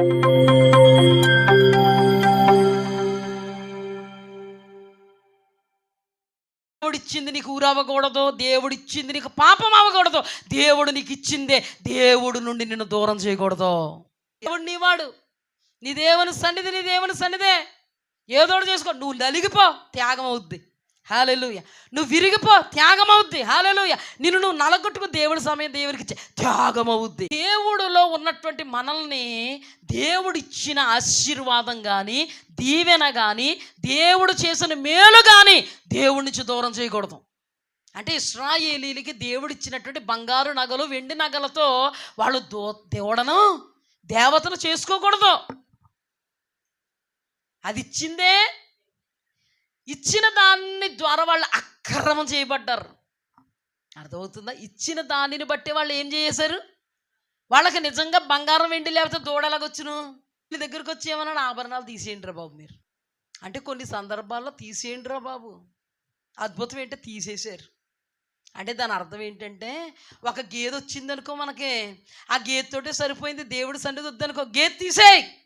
దేవుడిచ్చింది నీకు ఊరవ్వకూడదు దేవుడిచ్చింది నీకు పాపం అవ్వకూడదు. దేవుడు నీకు ఇచ్చిందే దేవుడు నుండి నిన్ను దూరం చేయకూడదు. దేవుడు నీవాడు. నీ దేవుని సన్నిధి నీ దేవుని సన్నిధే. ఏదోడు చేసుకో. నువ్వు నలిగిపో త్యాగం అవుద్ది. హాలెలుయ. నువ్వు విరిగిపో త్యాగం అవుద్ది హాలెలుయ. నిన్ను నువ్వు నలగొట్టుకు దేవుడి సమయం దేవుడికి ఇచ్చే త్యాగం అవుద్ది దేవుడిలో ఉన్నటువంటి మనల్ని దేవుడిచ్చిన ఆశీర్వాదం కానీ దీవెన కానీ దేవుడు చేసిన మేలు కానీ దేవుడి నుంచి దూరం చేయకూడదు. అంటే ఇస్రాయేలీలకి దేవుడిచ్చినటువంటి బంగారు నగలు వెండి నగలతో వాళ్ళు దో దేవుడను దేవతను చేసుకోకూడదు. అది ఇచ్చిందే ఇచ్చిన దాన్ని ద్వారా వాళ్ళు అక్రమం చేయబడ్డారు. అర్థమవుతుందా? ఇచ్చిన దానిని బట్టి వాళ్ళు ఏం చేశారు? వాళ్ళకి నిజంగా బంగారం వెండి లేకపోతే దూడలాగొచ్చును మీ దగ్గరికి వచ్చి ఏమన్నా ఆభరణాలు తీసేయండి రా బాబు మీరు. అంటే కొన్ని సందర్భాల్లో తీసేయండి రా బాబు. అద్భుతం ఏంటో? తీసేశారు. అంటే దాని అర్థం ఏంటంటే ఒక గేదె వచ్చిందనుకో మనకి ఆ గేదెతోటే సరిపోయింది. దేవుడి సన్నిధి వద్దనుకో గేదె తీసేయి!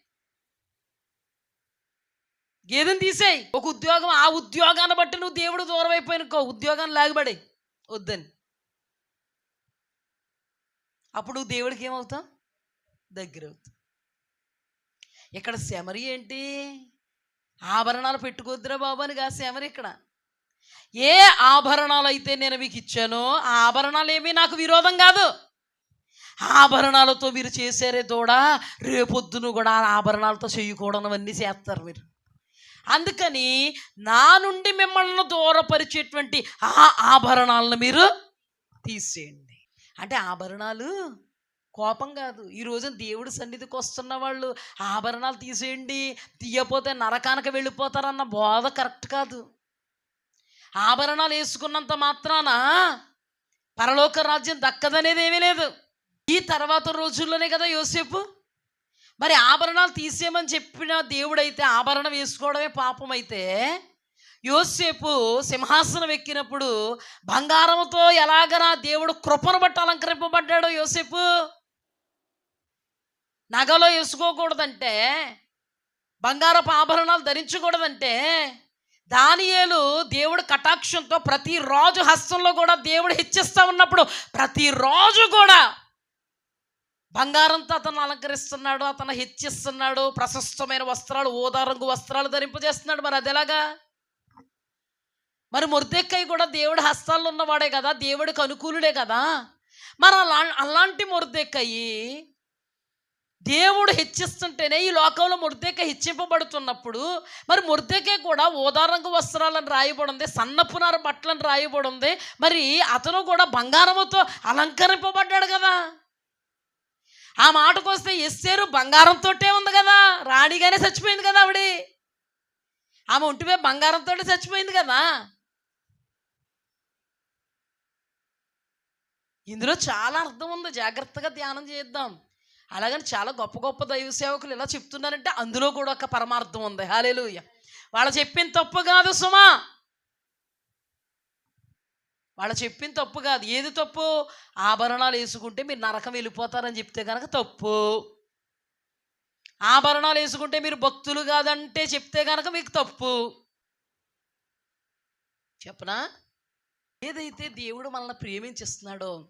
గేదెని తీసేయి. ఒక ఉద్యోగం ఆ ఉద్యోగాన్ని బట్టి నువ్వు దేవుడు దూరం అయిపోయినకో. ఉద్యోగాన్ని లాగబడి. వద్దని. అప్పుడు దేవుడికి ఏమవుతావు? దగ్గర అవుతావు ఇక్కడ శమరి ఏంటి? ఆభరణాలు పెట్టుకోద్దురా బాబు అని కాదు శమరి ఇక్కడ. ఏ ఆభరణాలు అయితే నేను మీకు ఇచ్చానో ఆ ఆభరణాలు ఏమీ నాకు విరోధం కాదు. ఆభరణాలతో మీరు చేశారే తోడా రేపొద్దును కూడా ఆభరణాలతో చేయకూడనవన్నీ చేస్తారు మీరు. అందుకని నా నుండి మిమ్మల్ని దూరపరిచేటువంటి ఆ ఆభరణాలను మీరు తీసేయండి. అంటే ఆభరణాలు కోపం కాదు. ఈ రోజున దేవుడి సన్నిధికి వస్తున్న వాళ్ళు ఆభరణాలు తీసేయండి తీయపోతే నరకానికి వెళ్ళిపోతారన్న బోధ కరెక్ట్ కాదు. ఆభరణాలు వేసుకున్నంత మాత్రాన పరలోక రాజ్యం దక్కదనేది ఏమీ లేదు. ఈ తర్వాత రోజుల్లోనే కదా యోసేపు? మరి ఆభరణాలు తీసేయమని చెప్పిన దేవుడైతే ఆభరణం వేసుకోవడమే పాపం అయితే యోసేపు సింహాసనం ఎక్కినప్పుడు బంగారంతో ఎలాగనా దేవుడు కృపను బట్టి అలంకరింపబడ్డాడు యోసేపు? నగలో వేసుకోకూడదంటే బంగారపు ఆభరణాలు ధరించకూడదంటే దానియేలు దేవుడు కటాక్షంతో ప్రతి రాజు హస్తంలో కూడా దేవుడు హెచ్చిస్తా ఉన్నప్పుడు ప్రతిరోజు కూడా బంగారంతో అతను అలంకరిస్తున్నాడు అతను హెచ్చిస్తున్నాడు ప్రశస్తమైన వస్త్రాలు ఓదా రంగు వస్త్రాలు ధరింపజేస్తున్నాడు. మరి అది ఎలాగా? మరి మురదెక్కయ్య కూడా దేవుడి హస్తాల్లో ఉన్నవాడే కదా దేవుడికి అనుకూలుడే కదా. మరి అలా అలాంటి మురదెక్కయ్యి దేవుడు హెచ్చిస్తుంటేనే ఈ లోకంలో ముర్దేక హెచ్చింపబడుతున్నప్పుడు మరి ముర్దేకే కూడా ఓదారంగు వస్త్రాలను రాయబడింది సన్నపునార బట్టలను రాయబడింది మరి అతను కూడా బంగారముతో అలంకరింపబడ్డాడు కదా. ఆ మాటకు వస్తే ఎస్సేరు బంగారంతోటే ఉంది కదా. రాణిగానే చచ్చిపోయింది కదా ఆవిడ. ఆమె ఒంటిపై బంగారంతో చచ్చిపోయింది కదా. ఇందులో చాలా అర్థం ఉంది. జాగ్రత్తగా ధ్యానం చేద్దాం. అలాగని చాలా గొప్ప గొప్ప దైవ సేవకులు ఇలా చెప్తున్నారంటే అందులో కూడా ఒక పరమార్థం ఉంది. హాలేలుయ్య వాళ్ళు చెప్పిన తప్పు కాదు సుమా. వాళ్ళు చెప్పిన తప్పు కాదు. ఏది తప్పు? ఆభరణాలు వేసుకుంటే మీరు నరకం వెళ్ళిపోతారని చెప్తే కనుక తప్పు. ఆభరణాలు వేసుకుంటే మీరు భక్తులు కాదంటే చెప్తే కనుక మీకు తప్పు. చెప్పనా? ఏదైతే దేవుడు మనల్ని ప్రేమించిస్తున్నాడో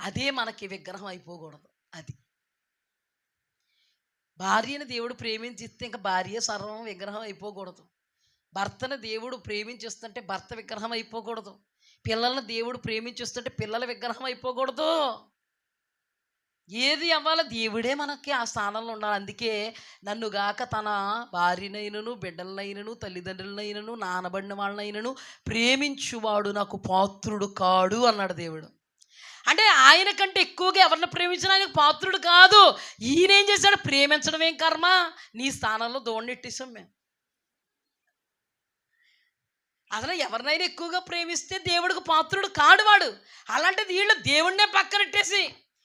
అదే మనకి విగ్రహం అయిపోకూడదు. అది. భార్యని దేవుడు ప్రేమించిస్తే ఇంకా భార్య సర్వం విగ్రహం అయిపోకూడదు. భర్తను దేవుడు ప్రేమించిస్తుంటే భర్త విగ్రహం అయిపోకూడదు. పిల్లల్ని దేవుడు ప్రేమించిస్తుంటే పిల్లల విగ్రహం అయిపోకూడదు. ఏది అవ్వాలో? దేవుడే మనకి ఆ స్థానంలో ఉండాలి. అందుకే నన్ను గాక తన భార్యనైనను బిడ్డలనైనను తల్లిదండ్రులనైనను నానబడిన వాళ్ళనైనను ప్రేమించువాడు నాకు పాత్రుడు కాడు అన్నాడు దేవుడు. అంటే ఆయన కంటే ఎక్కువగా ఎవరిని ప్రేమించినా ఆయనకు పాత్రుడు కాదు. ఈయన ఏం చేశాడు? ప్రేమించడం ఏం కర్మ? నీ స్థానంలో దోణెట్టేశాం మేము. అసలు ఎవరినైనా ఎక్కువగా ప్రేమిస్తే దేవుడికి పాత్రుడు కాడు వాడు అలాంటిది వీళ్ళు దేవుడినే పక్కనట్టేసి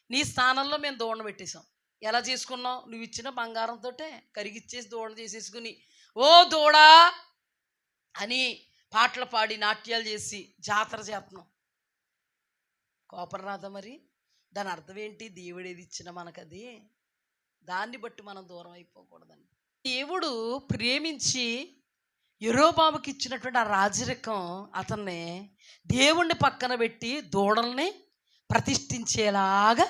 నీ స్థానంలో మేము దోణ పెట్టేశాం. ఎలా చేసుకున్నావు? నువ్వు ఇచ్చిన బంగారంతో కరిగిచ్చేసి దూడ చేసేసుకుని ఓ దూడా! అని పాటలు పాడి నాట్యాలు చేసి జాతర చేస్తున్నాం కోపం రాదా మరి? దాని అర్థం ఏంటి? దేవుడు ఏది ఇచ్చిన మనకది. దాన్ని బట్టి మనం దూరం అయిపోకూడదండి. దేవుడు ప్రేమించి యెరోబాముకి ఇచ్చినటువంటి ఆ రాజరికం అతన్ని దేవుణ్ణి పక్కన పెట్టి దూడల్ని ప్రతిష్ఠించేలాగా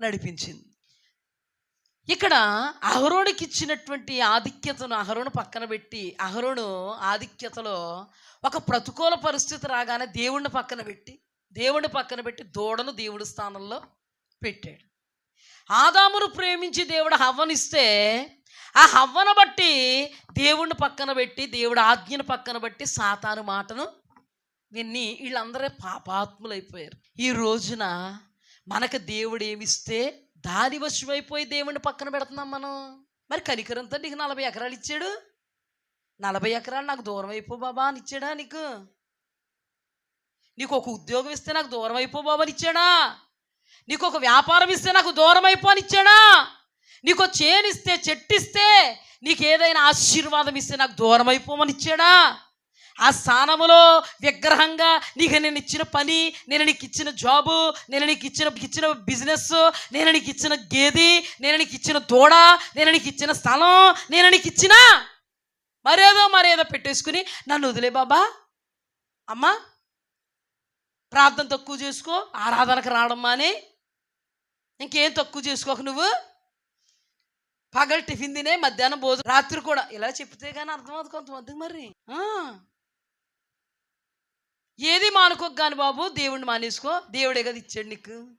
నడిపించింది. ఇక్కడ అహరోనికి ఇచ్చినటువంటి ఆధిక్యతను అహరోను పక్కన పెట్టి అహరోను ఆధిక్యతలో ఒక ప్రతికూల పరిస్థితి రాగానే దేవుణ్ణి పక్కన పెట్టి దేవుణ్ణి పక్కన పెట్టి దూడను దేవుడి స్థానంలో పెట్టాడు. ఆదామును ప్రేమించి దేవుడు హవ్వనిస్తే ఆ హవ్వను బట్టి దేవుణ్ణి పక్కన పెట్టి దేవుడు ఆజ్ఞను పక్కన బట్టి సాతాను మాటను విని వీళ్ళందరూ పాపాత్ములైపోయారు. ఈ రోజున మనకు దేవుడు ఏమిస్తే దాని వశమైపోయి దేవుణ్ణి పక్కన పెడుతున్నాం మనం. మరి కనికరంతో నీకు నలభై ఎకరాలు ఇచ్చాడు. నలభై ఎకరాలు నాకు దూరం అయిపో బాబా అని ఇచ్చాడా నీకు? నీకు ఒక ఉద్యోగం ఇస్తే నాకు దూరం అయిపో బాబా అని ఇచ్చాడా? నీకు ఒక వ్యాపారం ఇస్తే నాకు దూరం అయిపో అని ఇచ్చాడా? నీకు చేనిస్తే చెట్టిస్తే నీకు ఏదైనా ఆశీర్వాదం ఇస్తే నాకు దూరం అయిపోమని ఇచ్చాడా? ఆ స్థానములో విగ్రహంగా నీకు నేను ఇచ్చిన పని నేను నీకు ఇచ్చిన జాబు నేను నీకు ఇచ్చిన ఇచ్చిన బిజినెస్ నేను నీకు ఇచ్చిన గేది నేను నీకు ఇచ్చిన దూడ నేను నీకు ఇచ్చిన స్థలం నేను నీకు ఇచ్చిన మరేదో మరేదో పెట్టేసుకుని నన్ను వదిలే బాబా. అమ్మా ప్రార్థన తక్కువ చేసుకో ఆరాధనకు రావడం మానే ఇంకేం తక్కువ చేసుకోకు నువ్వు? పగలు టిఫిన్ తినే మధ్యాహ్నం భోజనం రాత్రి కూడా. ఇలా చెప్తే కానీ అర్థమవుతుంది కొంతమందికి మరి. ఏది మానుకోక కానీ బాబు దేవుడిని మానేసుకో. దేవుడే కదా ఇచ్చాడు నీకు.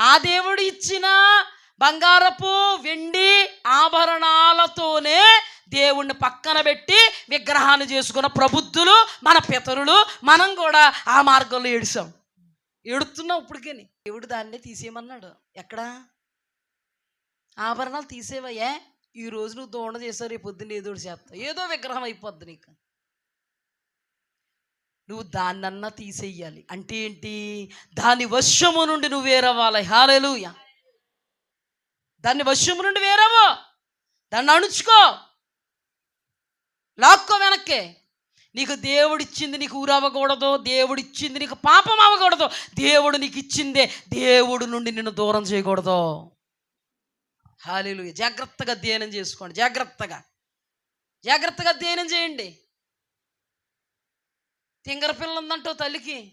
ఆ దేవుడు ఇచ్చిన బంగారపు వెండి ఆభరణాలతోనే దేవుణ్ణి పక్కన పెట్టి విగ్రహాన్ని చేసుకున్న ప్రబుద్ధులు మన పితరులు మనం కూడా ఆ మార్గంలో ఏడుసాం. ఏడుతున్నాం ఇప్పటికే. దేవుడు దాన్నే తీసేయమన్నాడు. ఎక్కడా? ఆభరణాలు తీసేవయ్యా? ఈ రోజు నువ్వు దోణ చేసావు రేపు పొద్దున్న ఏదో చేస్తావు. ఏదో విగ్రహం అయిపోద్ది నీకు. నువ్వు దాన్నన్నా తీసేయాలి. అంటే ఏంటి? దాని వశము నుండి నువ్వు వేరవ్వాలి. హాలేలుయ దాన్ని వశము నుండి వేరవు దాన్ని అణుచుకో. లాక్కో వెనక్కే. నీకు దేవుడిచ్చింది నీకు ఊరవ్వకూడదు దేవుడిచ్చింది నీకు పాపం అవ్వకూడదు. దేవుడు నీకు ఇచ్చిందే దేవుడు నుండి నిన్ను దూరం చేయకూడదు. హాలీలు జాగ్రత్తగా అధ్యయనం చేసుకోండి. జాగ్రత్తగా. జాగ్రత్తగా అధ్యయనం చేయండి. తింగర పిల్ల ఉందంటో తల్లికి.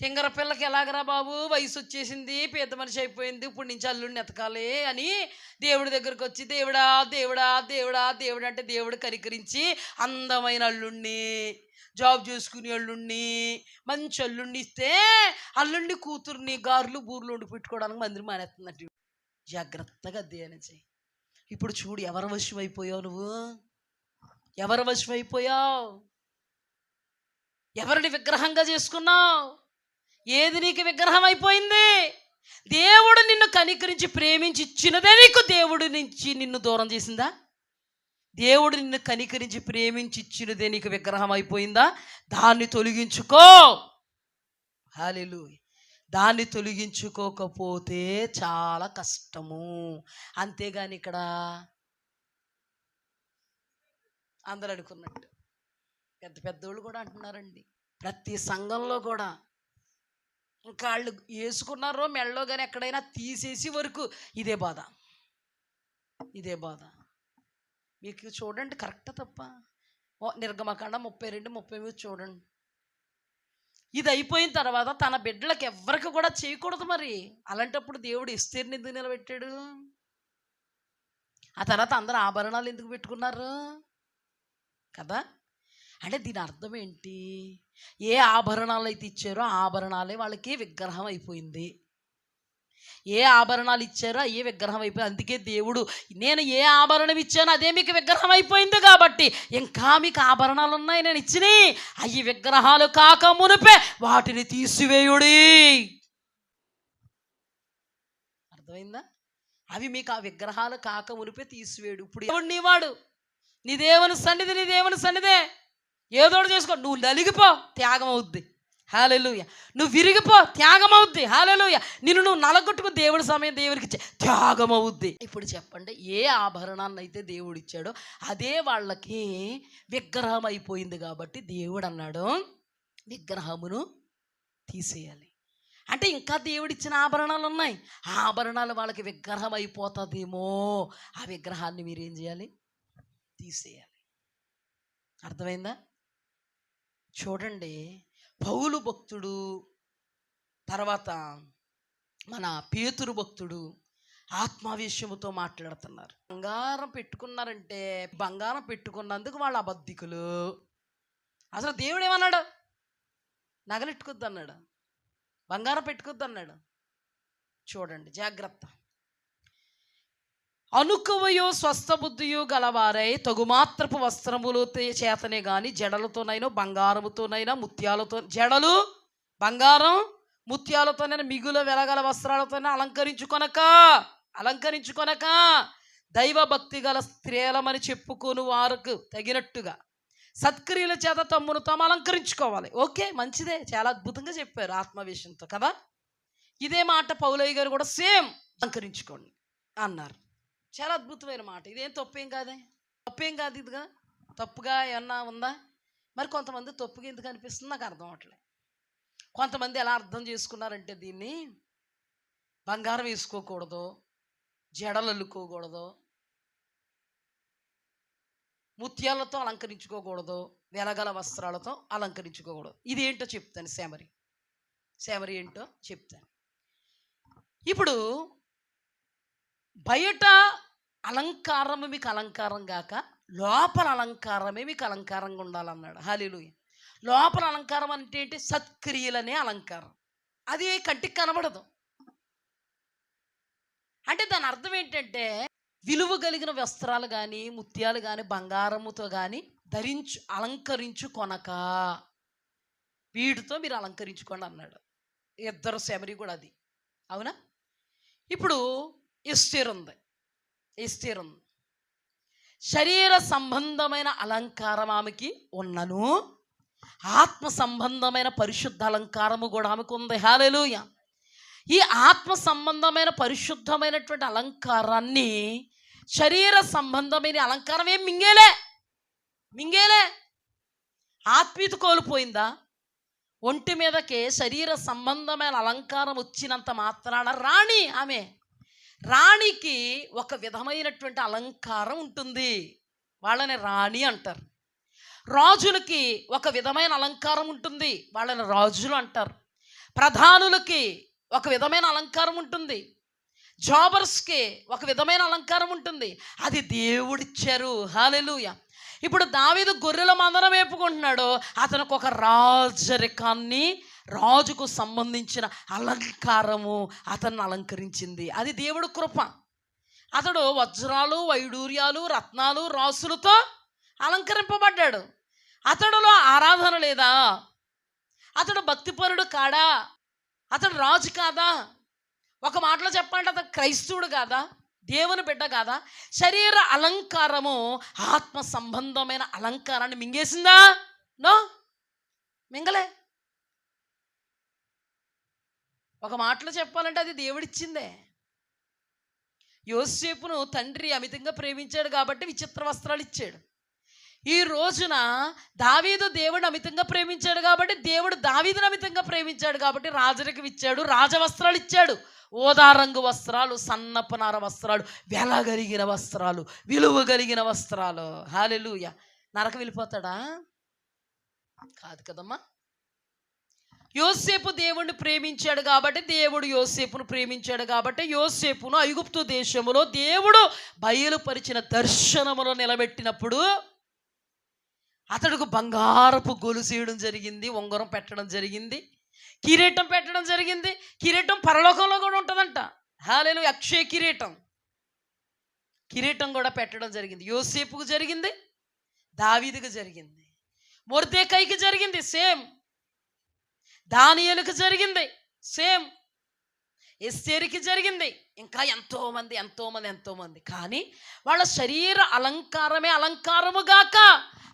తింగర పిల్లకి ఎలాగరా బాబు? వయసు వచ్చేసింది పెద్ద మనిషి అయిపోయింది ఇప్పుడు నుంచి అల్లుడిని ఎతకాలి అని దేవుడి దగ్గరకు వచ్చి దేవుడా దేవుడా దేవుడా దేవుడు అంటే దేవుడు కనికరించి అందమైన అల్లుణ్ణి జాబ్ చేసుకునే అల్లుణ్ణి మంచి అల్లుణ్ణి ఇస్తే అల్లుండి కూతుర్ని గారులు బూర్లు వండి పెట్టుకోవడానికి మందిరం మానేస్తున్నట్టు జాగ్రత్తగా అధ్యయనం చేయి. ఇప్పుడు చూడు ఎవరి వశం అయిపోయావు నువ్వు? ఎవరి వశం అయిపోయావు ఎవరిని విగ్రహంగా చేసుకున్నావు? ఏది నీకు విగ్రహం అయిపోయింది దేవుడు నిన్ను కనికరించి ప్రేమించి ఇచ్చినదే నీకు దేవుడి నుంచి నిన్ను దూరం చేసిందా? దేవుడు నిన్ను కనికరించి ప్రేమించి ఇచ్చినదే నీకు విగ్రహం అయిపోయిందా దాన్ని తొలగించుకో. హాలేలు దాన్ని తొలగించుకోకపోతే చాలా కష్టము. అంతేగాని ఇక్కడ అందరు అనుకున్నట్టు పెద్ద పెద్దోళ్ళు కూడా అంటున్నారండి. ప్రతి సంఘంలో కూడా ఇంకా వాళ్ళు వేసుకున్నారో మెళ్ళో కానీ ఎక్కడైనా తీసేసి వరకు ఇదే బాధ. ఇదే బాధ. మీకు చూడండి కరెక్ట్ తప్ప. ఓ నిర్గమకాండ ముప్పై రెండు ముప్పై మూడు చూడండి. ఇది అయిపోయిన తర్వాత తన బిడ్డలకు ఎవ్వరికి కూడా చేయకూడదు మరి. అలాంటప్పుడు దేవుడు ఎస్తేరిని ఎందుకు నిలబెట్టాడు? ఆ తర్వాత అందరు ఆభరణాలు ఎందుకు పెట్టుకున్నారు? కదా? అంటే దీని అర్థం ఏంటి? ఏ ఆభరణాలు అయితే ఇచ్చారో ఆభరణాలే వాళ్ళకి విగ్రహం అయిపోయింది. ఏ ఆభరణాలు ఇచ్చారో అయ్యే విగ్రహం అయిపోయింది. అందుకే దేవుడు నేను ఏ ఆభరణం ఇచ్చానో అదే మీకు విగ్రహం అయిపోయింది కాబట్టి ఇంకా మీకు ఆభరణాలు ఉన్నాయి నేను ఇచ్చినాయి అవి విగ్రహాలు కాక మునిపే వాటిని తీసివేయుడి. అర్థమైందా? అవి మీకు ఆ విగ్రహాలు కాక మునిపే తీసివేయుడు. ఇప్పుడు దేవుడు నీవాడు. నీ దేవుని సన్నిధి నీ దేవుని సన్నిధే. ఏదో చేసుకో. నువ్వు నలిగిపో. త్యాగం అవుద్ది. హాలెలుయ. నువ్వు విరిగిపో త్యాగం అవుద్ది హాలెలుయ. నిన్ను నువ్వు నలగొట్టుకు దేవుడి సమయం దేవుడికి త్యాగం అవుద్ది ఇప్పుడు చెప్పండి ఏ ఆభరణాన్ని అయితే దేవుడు ఇచ్చాడో అదే వాళ్ళకి విగ్రహం అయిపోయింది కాబట్టి దేవుడు అన్నాడు విగ్రహమును తీసేయాలి. అంటే ఇంకా దేవుడిచ్చిన ఆభరణాలు ఉన్నాయి ఆ ఆభరణాలు వాళ్ళకి విగ్రహం అయిపోతుందేమో ఆ విగ్రహాన్ని మీరు ఏం చేయాలి? తీసేయాలి. అర్థమైందా? చూడండి పౌలు భక్తుడు తర్వాత మన పేతురు భక్తుడు ఆత్మావేశముతో మాట్లాడుతున్నారు. బంగారం పెట్టుకున్నారంటే బంగారం పెట్టుకున్నందుకు వాళ్ళ అబద్ధికులు. అసలు దేవుడు ఏమన్నాడు నగలెట్టుకొద్దు అన్నాడు బంగారం పెట్టుకొద్దు అన్నాడు చూడండి జాగ్రత్త. అనుకువయో స్వస్థబుద్ధియో గలవారై తగుమాత్రపు వస్త్రములు చేతనే గాని జడలతోనైనా బంగారముతోనైనా ముత్యాలతో జడలు బంగారం ముత్యాలతోనైనా మిగుల వెలగల వస్త్రాలతోనే అలంకరించుకొనక అలంకరించుకొనక దైవభక్తి గల స్త్రీలమని చెప్పుకొని వారికి తగినట్టుగా. సత్క్రియల చేత తమ్మును తాము అలంకరించుకోవాలి. ఓకే మంచిదే. చాలా అద్భుతంగా చెప్పారు ఆత్మవేశంతో కదా? ఇదే మాట పౌలయ్య గారు కూడా సేమ్. అలంకరించుకోండి అన్నారు. చాలా అద్భుతమైన మాట. ఇదేం తప్పేం కాదే? తప్పేం కాదు ఇదిగా? తప్పుగా ఏమన్నా ఉందా? మరి కొంతమంది తప్పుగా ఎందుకు అనిపిస్తుంది నాకు అర్థం అవట్లేదు. కొంతమంది ఎలా అర్థం చేసుకున్నారంటే దీన్ని బంగారం వేసుకోకూడదు జడలు అల్లుకోకూడదు ముత్యాలతో అలంకరించుకోకూడదు వెలగల వస్త్రాలతో అలంకరించుకోకూడదు. ఇది ఏంటో చెప్తాను శామరి. శామరి ఏంటో చెప్తాను. ఇప్పుడు బయట అలంకారం మీకు అలంకారం కాక లోపల అలంకారమే మీకు అలంకారంగా ఉండాలన్నాడు. హాలీలు లోపల అలంకారం అంటే ఏంటి? సత్క్రియలనే అలంకారం. అది కంటికి కనబడదు. అంటే దాని అర్థం ఏంటంటే విలువ కలిగిన వస్త్రాలు కానీ ముత్యాలు కానీ బంగారముతో కానీ ధరించు అలంకరించు కొనక వీటితో మీరు అలంకరించుకోండి అన్నాడు. ఇద్దరు శబరి కూడా అది. అవునా? ఇప్పుడు ఎస్టీర్ ఉంది ఎస్టీర్ ఉంది శరీర సంబంధమైన అలంకారం ఆమెకి ఉన్నను. ఆత్మ సంబంధమైన పరిశుద్ధ అలంకారము కూడా ఆమెకు ఉంది. హాలెలుయ ఈ ఆత్మ సంబంధమైన పరిశుద్ధమైనటువంటి అలంకారాన్ని శరీర సంబంధమైన అలంకారం ఏం మింగేలే? మింగేలే. ఆత్మీయత కోల్పోయిందా? ఒంటి మీదకే శరీర సంబంధమైన అలంకారం వచ్చినంత మాత్రాన రాణి ఆమె. రాణికి ఒక విధమైనటువంటి అలంకారం ఉంటుంది. వాళ్ళని రాణి అంటారు. రాజులకి ఒక విధమైన అలంకారం ఉంటుంది. వాళ్ళని రాజులు అంటారు. ప్రధానులకి ఒక విధమైన అలంకారం ఉంటుంది. జాబర్స్కి ఒక విధమైన అలంకారం ఉంటుంది. అది దేవుడిచ్చారు. హాలెలుయ ఇప్పుడు దావీదు గొర్రెల మందరం వేపుకుంటున్నాడు అతనికి ఒక రాజరికాన్ని రాజుకు సంబంధించిన అలంకారము అతన్ని అలంకరించింది. అది దేవుడు కృప. అతడు వజ్రాలు వైడూర్యాలు రత్నాలు రాసులతో అలంకరింపబడ్డాడు. అతడులో ఆరాధన లేదా? అతడు భక్తిపరుడు కాడా? అతడు రాజు కాదా? ఒక మాటలో చెప్పాలంటే అతను క్రైస్తవుడు కాదా? దేవుని బిడ్డ కాదా? శరీర అలంకారము ఆత్మ సంబంధమైన అలంకారాన్ని మింగేసిందా? నో? మింగలే. ఒక మాటలో చెప్పాలంటే అది దేవుడిచ్చిందే. యోసేపును తండ్రి అమితంగా ప్రేమించాడు కాబట్టి విచిత్ర వస్త్రాలు ఇచ్చాడు ఈ రోజున దావీదు దేవుడు అమితంగా ప్రేమించాడు కాబట్టి దేవుడు దావీదును అమితంగా ప్రేమించాడు కాబట్టి రాజరికం ఇచ్చాడు రాజవస్త్రాలు ఇచ్చాడు ఓదారంగు వస్త్రాలు సన్నపనార వస్త్రాలు వెలగలిగిన వస్త్రాలు విలువ కలిగిన వస్త్రాలు. హాలెలుయ. నరక వెళ్ళిపోతాడా? కాదు కదమ్మా. యోసేపు దేవుణ్ణి ప్రేమించాడు కాబట్టి దేవుడు యోసేపును ప్రేమించాడు కాబట్టి యోసేపును ఐగుప్తు దేశములో దేవుడు బయలుపరిచిన దర్శనములో నిలబెట్టినప్పుడు అతడుకు బంగారపు గొలుసేయడం జరిగింది ఉంగరం పెట్టడం జరిగింది కిరీటం పెట్టడం జరిగింది. కిరీటం పరలోకంలో కూడా ఉంటుందంట. హాలేలు అక్షయ కిరీటం. కిరీటం కూడా పెట్టడం జరిగింది. యోసేపుకు జరిగింది దావీదికి జరిగింది మొర్దేకైకి జరిగింది సేమ్. దానియలకు జరిగింది. సేమ్. ఎస్సేరికి జరిగింది. ఇంకా ఎంతోమంది ఎంతోమంది ఎంతోమంది కానీ వాళ్ళ శరీర అలంకారమే అలంకారము గాక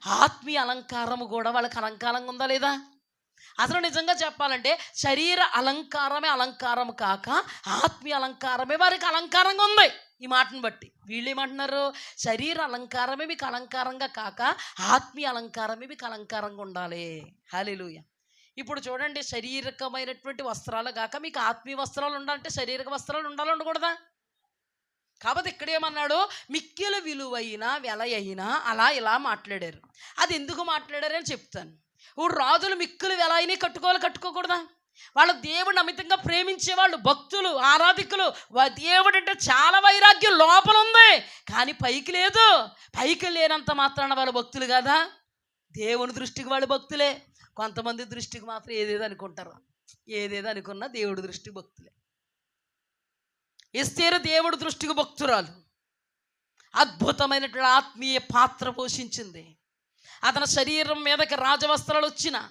ఆత్మీయ అలంకారము కూడా వాళ్ళకి అలంకారంగా ఉందా లేదా? అసలు నిజంగా చెప్పాలంటే శరీర అలంకారమే అలంకారం కాక ఆత్మీయ అలంకారమే వారికి అలంకారంగా ఉంది. ఈ మాటను బట్టి. వీళ్ళు ఏమంటున్నారు? శరీర అలంకారమే మీకు అలంకారంగా కాక ఆత్మీయ అలంకారమే మీకు అలంకారంగా ఉండాలి. హాలేలుయ ఇప్పుడు చూడండి శారీరకమైనటువంటి వస్త్రాలు కాక మీకు ఆత్మీయ వస్త్రాలు ఉండాలంటే శారీరక వస్త్రాలు ఉండాలి ఉండకూడదా? కాబట్టి ఇక్కడ ఏమన్నాడు మిక్కిల విలువైన వెల అయినా అలా ఇలా మాట్లాడారు. అది ఎందుకు మాట్లాడారని చెప్తాను. ఇప్పుడు రాజులు మిక్కులు వెల అయినా కట్టుకోవాలి కట్టుకోకూడదా? వాళ్ళ దేవుడిని అమితంగా ప్రేమించే వాళ్ళు భక్తులు ఆరాధికులు. దేవుడు అంటే చాలా వైరాగ్యం లోపల ఉంది. కానీ పైకి లేదు. పైకి లేనంత మాత్రాన వాళ్ళు భక్తులు కదా? దేవుని దృష్టికి వాళ్ళు భక్తులే. కొంతమంది దృష్టికి మాత్రం ఏదేదో అనుకుంటారు. ఏదేదో అనుకున్నా దేవుడి దృష్టికి భక్తులే. ఎస్తేరు దేవుడి దృష్టికి భక్తురాలు. అద్భుతమైనటువంటి ఆత్మీయ పాత్ర పోషించింది. అతని శరీరం మీదకి రాజవస్త్రాలు వచ్చిన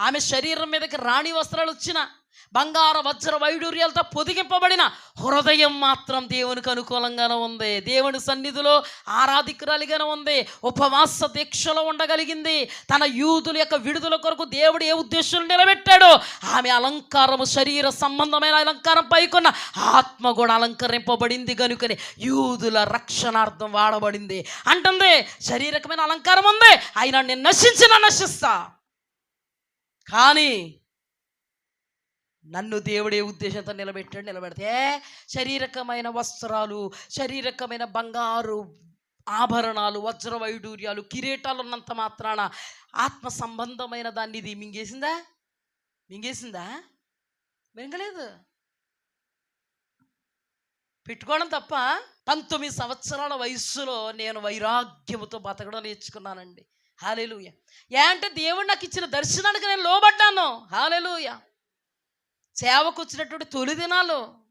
ఆమె శరీరం మీదకి రాణి వస్త్రాలు వచ్చిన బంగార వజ్ర వైడూర్యాలతో పొదిగింపబడిన హృదయం మాత్రం దేవునికి అనుకూలంగానే ఉంది. దేవుని సన్నిధిలో ఆరాధికురాలిగానే ఉంది. ఉపవాస దీక్షలో ఉండగలిగింది. తన యూదుల యొక్క విడుదల కొరకు దేవుడు ఏ ఉద్దేశం నిలబెట్టాడో ఆమె అలంకారము శరీర సంబంధమైన అలంకారం పైకున్న ఆత్మ కూడా అలంకరింపబడింది కనుకని యూదుల రక్షణార్థం వాడబడింది. అంటుంది శరీరకమైన అలంకారం ఉంది. అయినా నేను నశించిన నశిస్తా. కానీ నన్ను దేవుడే ఉద్దేశంతో నిలబెట్టాడు నిలబెడితే శరీరకమైన వస్త్రాలు శరీరకమైన బంగారు ఆభరణాలు వజ్ర వైడూర్యాలు కిరీటాలు ఉన్నంత మాత్రాన ఆత్మ సంబంధమైన దాన్ని ఇది మింగేసిందా? మింగేసిందా? మింగలేదు. పెట్టుకోవడం తప్ప పంతొమ్మిది సంవత్సరాల వయస్సులో నేను వైరాగ్యముతో బతకడం నేర్చుకున్నానండి. హాలేలుయ. ఏ అంటే దేవుడు నాకు ఇచ్చిన దర్శనానికి నేను లోబడ్డాను. హాలేలుయ. సేవకు వచ్చినటువంటి తొలి దినాలు.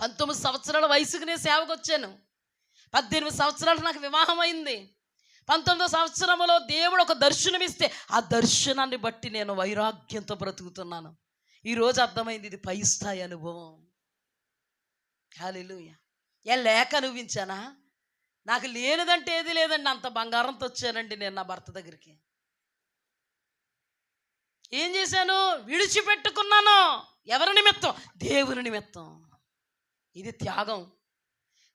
పంతొమ్మిది సంవత్సరాల వయసుకు నేను సేవకు వచ్చాను పద్దెనిమిది సంవత్సరాలు నాకు వివాహం అయింది పంతొమ్మిదో సంవత్సరంలో దేవుడు ఒక దర్శనం ఇస్తే ఆ దర్శనాన్ని బట్టి నేను వైరాగ్యంతో బ్రతుకుతున్నాను. ఈరోజు అర్థమైంది ఇది పై స్థాయి అనుభవం. హాలేలుయ. ఏ లేక అనుభవించానా? నాకు లేనిదంటే ఏది లేదండి అంత బంగారంతో వచ్చానండి నేను నా భర్త దగ్గరికి. ఏం చేశాను? విడిచిపెట్టుకున్నాను. ఎవరి నిమిత్తం? దేవుని నిమిత్తం. ఇది త్యాగం.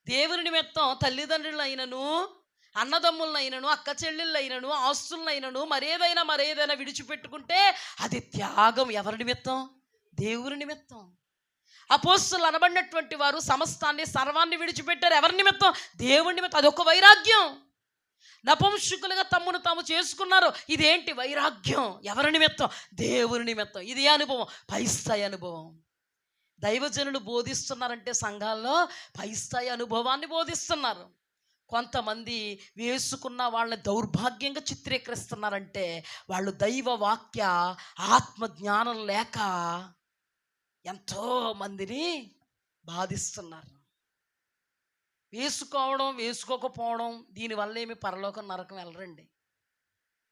దేవుని నిమిత్తం తల్లిదండ్రులైనను అన్నదమ్ములనైనను అక్క చెల్లెళ్ళైనను ఆస్తులనైనను మరేదైనా మరేదైనా విడిచిపెట్టుకుంటే అది త్యాగం. ఎవరి నిమిత్తం? దేవుని నిమిత్తం. అపోస్తులు అనబడినటువంటి వారు సమస్తాన్ని సర్వాన్ని విడిచిపెట్టారు. ఎవరి నిమిత్తం? దేవుని నిమిత్తం. అదొక వైరాగ్యం. నపుంసకులుగా తమ్మును తాము చేసుకున్నారు. ఇదేంటి వైరాగ్యం? ఎవరి నిమిత్తం? దేవుని నిమిత్తం. ఇది అనుభవం. పైస్థాయి అనుభవం. దైవజనులు బోధిస్తున్నారంటే సంఘాల్లో పైస్థాయి అనుభవాన్ని బోధిస్తున్నారు. కొంతమంది వేసుకున్న వాళ్ళని దౌర్భాగ్యంగా చిత్రీకరిస్తున్నారంటే వాళ్ళు దైవ వాక్య ఆత్మ జ్ఞానం లేక ఎంతో మందిని బాధిస్తున్నారు. వేసుకోవడం వేసుకోకపోవడం దీనివల్ల ఏమి పరలోకం నరకం వెళ్ళరండి.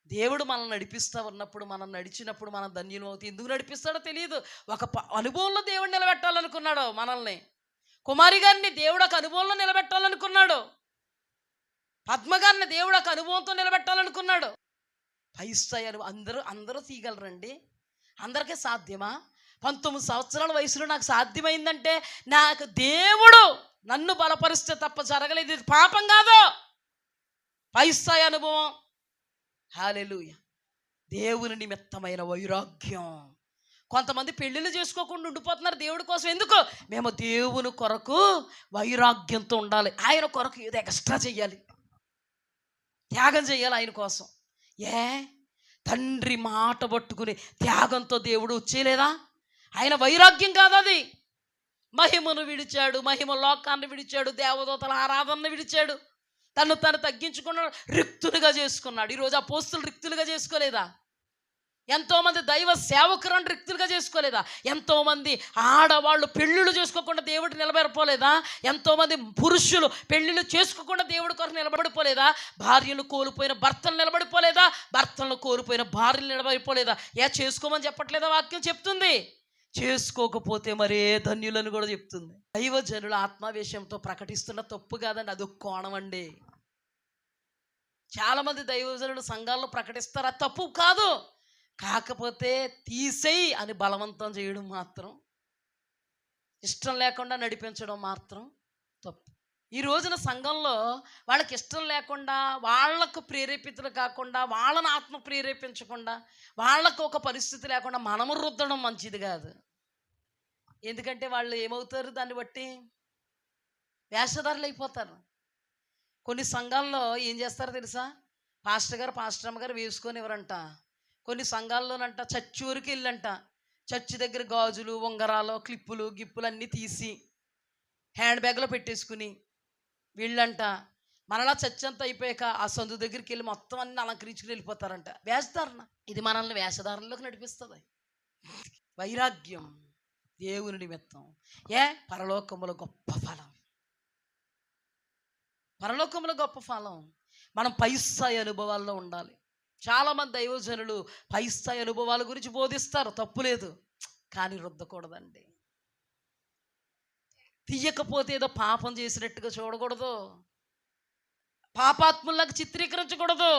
దేవుడు మనల్ని నడిపిస్తా ఉన్నప్పుడు మనం నడిచినప్పుడు మనం ధన్యులు అవుతాయి ఎందుకు నడిపిస్తాడో తెలియదు ఒక అనుభవంలో దేవుడు నిలబెట్టాలనుకున్నాడు మనల్ని. కుమారి గారిని దేవుడు ఒక అనుభవంలో నిలబెట్టాలనుకున్నాడు. పద్మగారిని దేవుడు ఒక అనుభవంతో నిలబెట్టాలనుకున్నాడు. పై స్థాయి అందరూ అందరూ తీయగలరండి. అందరికీ సాధ్యమా? పంతొమ్మిది సంవత్సరాల వయసులో నాకు సాధ్యమైందంటే నాకు దేవుడు నన్ను బలపరిస్తే తప్ప జరగలేదు. ఇది పాపం కాదు. పైస్థాయి అనుభవం. హాలెలుయ దేవుని నిమిత్తమైన వైరాగ్యం. కొంతమంది పెళ్ళిళ్ళు చేసుకోకుండా ఉండిపోతున్నారు దేవుడి కోసం. ఎందుకు? మేము దేవుని కొరకు వైరాగ్యంతో ఉండాలి. ఆయన కొరకు ఏదో ఎక్స్ట్రా చెయ్యాలి. త్యాగం చేయాలి ఆయన కోసం. ఏ? తండ్రి మాట పట్టుకుని త్యాగంతో దేవుడు వచ్చేయలేదా? ఆయన వైరాగ్యం కాదు అది మహిమను విడిచాడు మహిమ లోకాన్ని విడిచాడు దేవదూతల ఆరాధనను విడిచాడు. తను తను తగ్గించుకున్నాడు రిక్తులుగా చేసుకున్నాడు. ఈరోజు ఆ పోస్తులు రిక్తులుగా చేసుకోలేదా? ఎంతోమంది దైవ సేవకులను రిక్తులుగా చేసుకోలేదా? ఎంతోమంది ఆడవాళ్ళు పెళ్ళిళ్ళు చేసుకోకుండా దేవుడు నిలబడిపోలేదా ఎంతోమంది పురుషులు పెళ్ళిళ్ళు చేసుకోకుండా దేవుడి కొరకు నిలబడిపోలేదా? భార్యలు కోల్పోయిన భర్తలు నిలబడిపోలేదా? భర్తలను కోల్పోయిన భార్యలు నిలబడిపోలేదా? ఏ చేసుకోమని చెప్పట్లేదా వాక్యం చెప్తుంది? చేసుకోకపోతే మరే ధన్యులను కూడా చెప్తుంది. దైవజనుల ఆత్మావేశంతో ప్రకటిస్తున్న తప్పు కాదండి అది ఒక కోణం అండి. చాలామంది దైవజనులు సంఘాల్లో ప్రకటిస్తారు? అది తప్పు కాదు. కాకపోతే తీసేయి అని బలవంతం చేయడం మాత్రం ఇష్టం లేకుండా నడిపించడం మాత్రం తప్పు. ఈ రోజున సంఘంలో వాళ్ళకి ఇష్టం లేకుండా వాళ్ళకు ప్రేరేపితులు కాకుండా వాళ్ళని ఆత్మ ప్రేరేపించకుండా వాళ్ళకు ఒక పరిస్థితి లేకుండా మనము రుద్దడం మంచిది కాదు. ఎందుకంటే వాళ్ళు ఏమవుతారు దాన్ని బట్టి వేషధారులు అయిపోతారు. కొన్ని సంఘాల్లో ఏం చేస్తారో తెలుసా? పాస్టర్ గారు పాస్టర్ అమ్మగారు వేసుకొని ఎవరంట? కొన్ని సంఘాల్లోనంట చచ్చూరికి వెళ్ళంట. చర్చి దగ్గర గాజులు ఉంగరాలు క్లిప్పులు గిప్పులు అన్నీ తీసి హ్యాండ్ బ్యాగ్లో పెట్టేసుకుని వీళ్ళంట. మనలా చర్చ్ అంతా అయిపోయాక ఆ సందు దగ్గరికి వెళ్ళి మొత్తం అన్ని అలంకరించుకుని వెళ్ళిపోతారంట. వేషధారణ. ఇది మనల్ని వేషధారణలోకి నడిపిస్తుంది. వైరాగ్యం. దేవుని నిమిత్తం. ఏ? పరలోకముల గొప్ప ఫలం. పరలోకంలో గొప్ప ఫలం. మనం పైస్థాయి అనుభవాల్లో ఉండాలి. చాలామంది దైవజనులు పైస్థాయి అనుభవాల గురించి బోధిస్తారు. తప్పులేదు కానీ రుద్దకూడదండి. తీయకపోతే ఏదో పాపం చేసినట్టుగా చూడకూడదు. పాపాత్ములకు చిత్రీకరించకూడదు.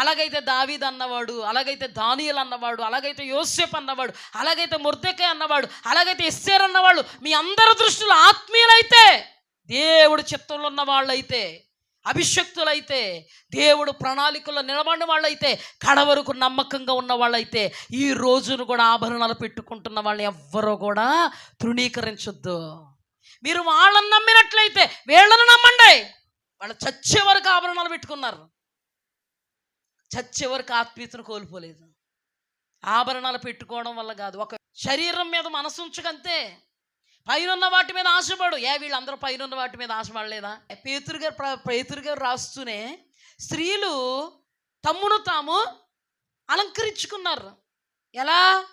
అలాగైతే దావీద్ అన్నవాడు అలాగైతే దానియల్ అన్నవాడు అలాగైతే యోసేఫ్ అన్నవాడు అలాగైతే ముర్దెకే అన్నవాడు అలాగైతే ఎస్సేర్ అన్నవాళ్ళు మీ అందరి దృష్టిలో ఆత్మీయులైతే దేవుడు చిత్తంలో ఉన్న వాళ్ళైతే అభిషక్తులైతే దేవుడు ప్రణాళికల్లో నిలబడిన వాళ్ళైతే కడవరకు నమ్మకంగా ఉన్న వాళ్ళైతే ఈ రోజును కూడా ఆభరణాలు పెట్టుకుంటున్న వాళ్ళని ఎవ్వరూ కూడా తృణీకరించొద్దు. మీరు వాళ్ళని నమ్మినట్లయితే వీళ్ళని నమ్మండి. వాళ్ళు చచ్చే వరకు ఆభరణాలు పెట్టుకున్నారు. చచ్చే వరకు ఆత్మీయతను కోల్పోలేదు. ఆభరణాలు పెట్టుకోవడం వల్ల కాదు. ఒక శరీరం మీద మనసు ఉంచకంతే. పైనున్న వాటి మీద ఆశపడు. ఏ వీళ్ళందరూ పైనున్న వాటి మీద ఆశపడలేదా? పేతురు గారు పేతురు గారు రాస్తూనే స్త్రీలు తమ్మును తాము అలంకరించుకున్నారు. ఎలా?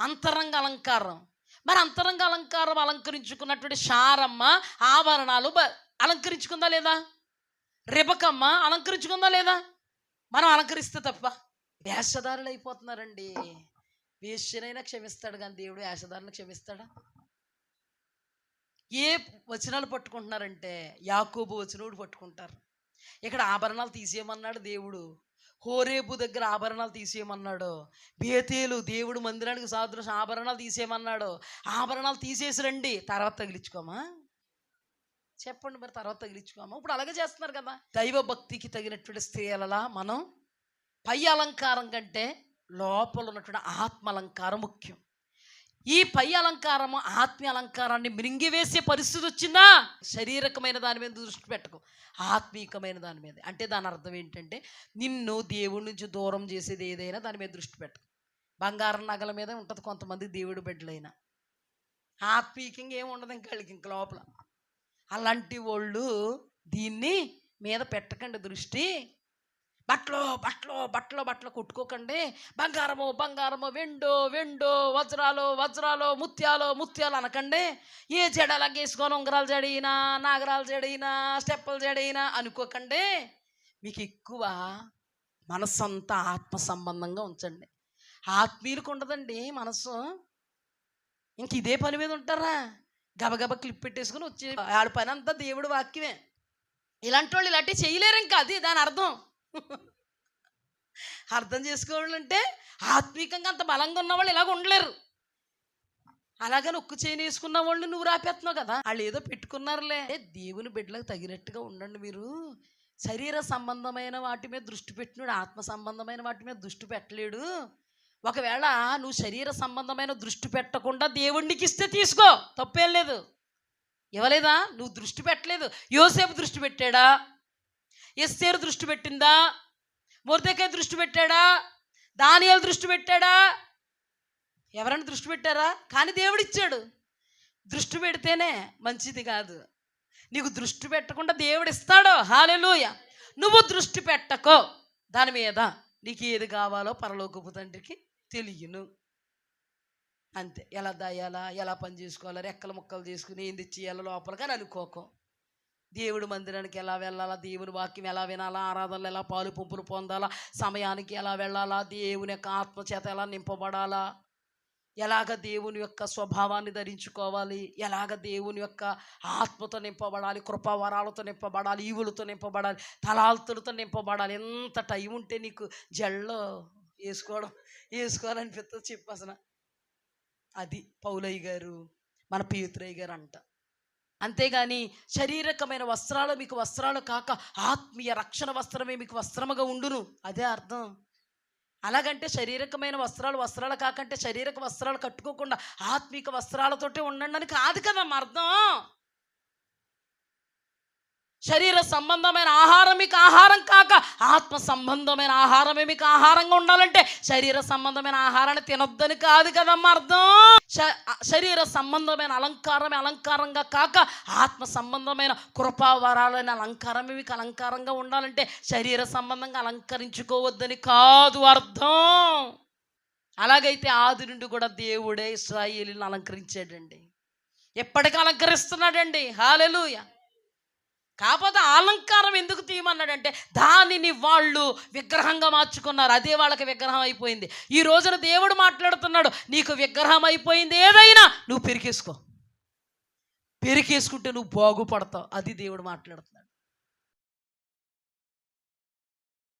అంతరంగ అలంకారం. మరి అంతరంగ అలంకారం అలంకరించుకున్నటువంటి షారమ్మ ఆభరణాలు బ- అలంకరించుకుందా లేదా? రిబకమ్మ అలంకరించుకుందా లేదా? మనం అలంకరిస్తే తప్ప వేషధారులు అయిపోతున్నారండి. వేషనైనా క్షమిస్తాడు కానీ దేవుడు వేషధారులను క్షమిస్తాడా? ఏ వచనాలు పట్టుకుంటున్నారంటే యాకోబు వచనుడు పట్టుకుంటారు. ఇక్కడ ఆభరణాలు తీసేయమన్నాడు దేవుడు. హోరేబు దగ్గర ఆభరణాలు తీసేయమన్నాడు. బేతేలు దేవుడు మందిరానికి సాదృశ ఆభరణాలు తీసేయమన్నాడు. ఆభరణాలు తీసేసి రండి తర్వాత తగిలించుకోమా? చెప్పండి మరి తర్వాత తగిలించుకోమా. ఇప్పుడు అలాగే చేస్తున్నారు కదా. దైవ భక్తికి తగినటువంటి స్త్రీలలా మనం పై అలంకారం కంటే లోపల ఉన్నటువంటి ఆత్మ అలంకారం ముఖ్యం. ఈ పై అలంకారము ఆత్మీయ అలంకారాన్ని మింగివేసే పరిస్థితి వచ్చిందా? శారీరకమైన దాని మీద దృష్టి పెట్టకు. ఆత్మీయకమైన దాని మీద. అంటే దాని అర్థం ఏంటంటే నిన్ను దేవుడి నుంచి దూరం చేసేది ఏదైనా దాని మీద దృష్టి పెట్టకు. బంగారం నగల మీద ఉంటుంది కొంతమంది దేవుడి బిడ్డలైనా. ఆత్మీయంగా ఏమి ఉండదు ఇంకా వాళ్ళకి ఇంక లోపల. అలాంటి వాళ్ళు దీన్ని మీద పెట్టకండి దృష్టి. బట్టలు బట్టలు బట్టలు బట్టలు కొట్టుకోకండి. బంగారము బంగారము వెండో వెండో వజ్రాలు వజ్రాలు ముత్యాలు ముత్యాలు అనకండి. ఏ జడలా గీసుకొని ఉంగరాలు జడినా నాగరాలు జడినా స్టెప్పులు జడినా అనుకోకండి. మీకు ఎక్కువ మనస్సంతా ఆత్మ సంబంధంగా ఉంచండి. ఆత్మీయులకు ఉండదండి మనసు. ఇంక ఇదే పని మీద ఉంటారా? గబగబ క్లిప్ పెట్టేసుకుని వచ్చి ఆడ పని అంతా దేవుడు వాక్యమే. ఇలాంటి వాళ్ళు ఇలాంటివి చేయలేరు ఇంకా అది దాని అర్థం. అర్థం చేసుకోవాలంటే ఆత్మీకంగా అంత బలంగా ఉన్న వాళ్ళు ఇలాగ ఉండలేరు. అలాగని ఒక్క చేయని వేసుకున్న వాళ్ళు నువ్వు రాపేస్తున్నావు కదా. వాళ్ళు ఏదో పెట్టుకున్నారులే. దేవుని బిడ్డలకు తగినట్టుగా ఉండండి మీరు. శరీర సంబంధమైన వాటి మీద దృష్టి పెట్టినాడు ఆత్మ సంబంధమైన వాటి మీద దృష్టి పెట్టలేడు. ఒకవేళ నువ్వు శరీర సంబంధమైన దృష్టి పెట్టకుండా దేవుణ్ణికి ఇస్తే తీసుకో. తప్పేం లేదు. ఇవ్వలేదా? నువ్వు దృష్టి పెట్టలేదు. యోసేపు దృష్టి పెట్టాడా? ఎస్సేరు దృష్టి పెట్టిందా? మొర్దెకాయ దృష్టి పెట్టాడా? దానియాలు దృష్టి పెట్టాడా? ఎవరైనా దృష్టి పెట్టారా? కానీ దేవుడిచ్చాడు. దృష్టి పెడితేనే మంచిది కాదు. నీకు దృష్టి పెట్టకుండా దేవుడు ఇస్తాడు హాలెలూయ. నువ్వు దృష్టి పెట్టకో. దాని మీద నీకు ఏది కావాలో పరలోకపు తండ్రికి తెలియను. అంతే. ఎలా దాయాలా? ఎలా పని చేసుకోవాలా? రెక్కల ముక్కలు తీసుకుని ఏంది చేయాలి లోపల కానీ అనుకోకో. దేవుడు మందిరానికి ఎలా వెళ్ళాలా? దేవుని వాక్యం ఎలా వినాలా? ఆరాధనలు ఎలా పాలు పంపులు పొందాలా? సమయానికి ఎలా వెళ్ళాలా? దేవుని యొక్క ఆత్మ చేత ఎలా నింపబడాలా? ఎలాగ దేవుని యొక్క స్వభావాన్ని ధరించుకోవాలి? ఎలాగ దేవుని యొక్క ఆత్మతో నింపబడాలి? కృపావరాలతో నింపబడాలి? ఈవులతో నింపబడాలి? తలాల్తులతో నింపబడాలి? ఎంత టైం ఉంటే నీకు జల్లో వేసుకోవడం వేసుకోవాలనిపిస్తుంది చెప్పు అసలు. అది పౌలయ్య గారు మన పీతురయ్య గారు అంట. అంతేగాని శారీరకమైన వస్త్రాలు మీకు వస్త్రాలు కాక ఆత్మీయ రక్షణ వస్త్రమే మీకు వస్త్రముగా ఉండును. అదే అర్థం. అలాగంటే శారీరకమైన వస్త్రాలు వస్త్రాలు కాకంటే శారీరక వస్త్రాలు కట్టుకోకుండా ఆత్మిక వస్త్రాలతోటే ఉండండి అని కాదు కదా అర్థం. శరీర సంబంధమైన ఆహారం మీకు ఆహారం కాక ఆత్మ సంబంధమైన ఆహారమే మీకు ఆహారంగా ఉండాలంటే శరీర సంబంధమైన ఆహారాన్ని తినొద్దని కాదు కదమ్మా అర్థం? శ- శరీర సంబంధమైన అలంకారమే అలంకారంగా కాక ఆత్మ సంబంధమైన కృపావరాలైన అలంకారమే మీకు అలంకారంగా ఉండాలంటే శరీర సంబంధంగా అలంకరించుకోవద్దని కాదు అర్థం? అలాగైతే ఆది నుండి కూడా దేవుడే ఇస్రాయేలీని అలంకరించాడండి. ఎప్పటికీ అలంకరిస్తున్నాడండి? హాలెలుయా! కాకపోతే అలంకారం ఎందుకు తీయమన్నాడంటే దానిని వాళ్ళు విగ్రహంగా మార్చుకున్నారు. అదే వాళ్ళకి విగ్రహం అయిపోయింది. ఈ రోజున దేవుడు మాట్లాడుతున్నాడు నీకు విగ్రహం అయిపోయింది ఏదైనా నువ్వు పెరికేసుకో. పెరికేసుకుంటే నువ్వు బాగుపడతావు. అది దేవుడు మాట్లాడుతున్నాడు.